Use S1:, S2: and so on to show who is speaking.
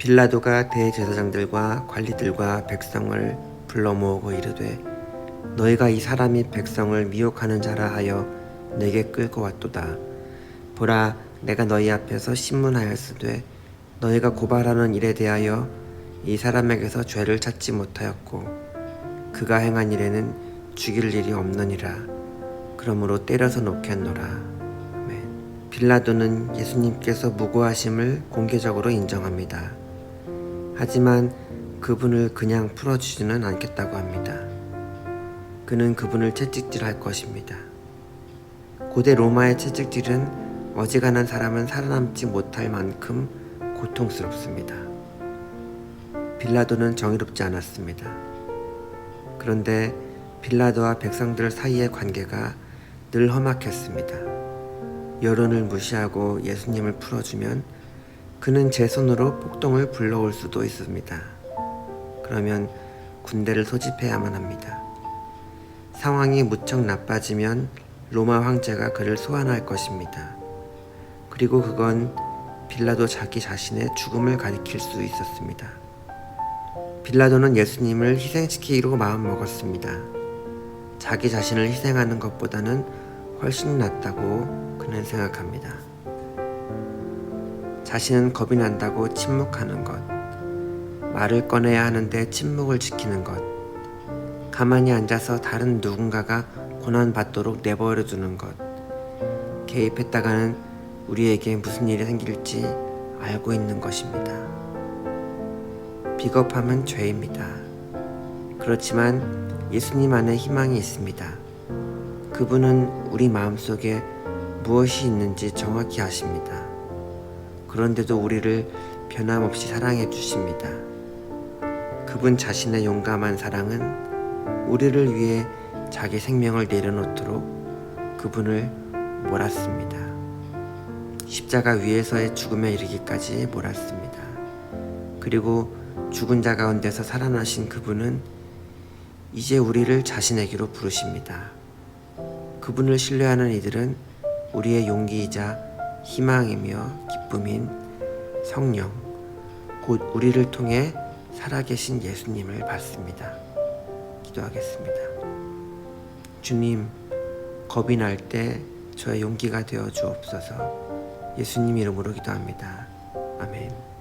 S1: 빌라도가 대제사장들과 관리들과 백성을 불러 모으고 이르되 너희가 이 사람이 백성을 미혹하는 자라 하여 내게 끌고 왔도다 보라 내가 너희 앞에서 신문하였으되 너희가 고발하는 일에 대하여 이 사람에게서 죄를 찾지 못하였고 그가 행한 일에는 죽일 일이 없느니라 그러므로 때려서 놓겠노라. 빌라도는 예수님께서 무고하심을 공개적으로 인정합니다. 하지만 그분을 그냥 풀어주지는 않겠다고 합니다. 그는 그분을 채찍질할 것입니다. 고대 로마의 채찍질은 어지간한 사람은 살아남지 못할 만큼 고통스럽습니다. 빌라도는 정의롭지 않았습니다. 그런데 빌라도와 백성들 사이의 관계가 늘 험악했습니다. 여론을 무시하고 예수님을 풀어주면 그는 제 손으로 폭동을 불러올 수도 있습니다. 그러면 군대를 소집해야만 합니다. 상황이 무척 나빠지면 로마 황제가 그를 소환할 것입니다. 그리고 그건 빌라도 자기 자신의 죽음을 가리킬 수 있었습니다. 빌라도는 예수님을 희생시키기로 마음먹었습니다. 자기 자신을 희생하는 것보다는 훨씬 낫다고 그는 생각합니다. 자신은 겁이 난다고 침묵하는 것, 말을 꺼내야 하는데 침묵을 지키는 것, 가만히 앉아서 다른 누군가가 고난받도록 내버려 두는 것, 개입했다가는 우리에게 무슨 일이 생길지 알고 있는 것입니다. 비겁함은 죄입니다. 그렇지만 예수님 안에 희망이 있습니다. 그분은 우리 마음속에 무엇이 있는지 정확히 아십니다. 그런데도 우리를 변함없이 사랑해 주십니다. 그분 자신의 용감한 사랑은 우리를 위해 자기 생명을 내려놓도록 그분을 몰았습니다. 십자가 위에서의 죽음에 이르기까지 몰았습니다. 그리고 죽은 자 가운데서 살아나신 그분은 이제 우리를 자신에게로 부르십니다. 그분을 신뢰하는 이들은 우리의 용기이자 희망이며 기쁨인 성령, 곧 우리를 통해 살아계신 예수님을 받습니다. 기도하겠습니다. 주님, 겁이 날 때 저의 용기가 되어 주옵소서 예수님 이름으로 기도합니다. 아멘.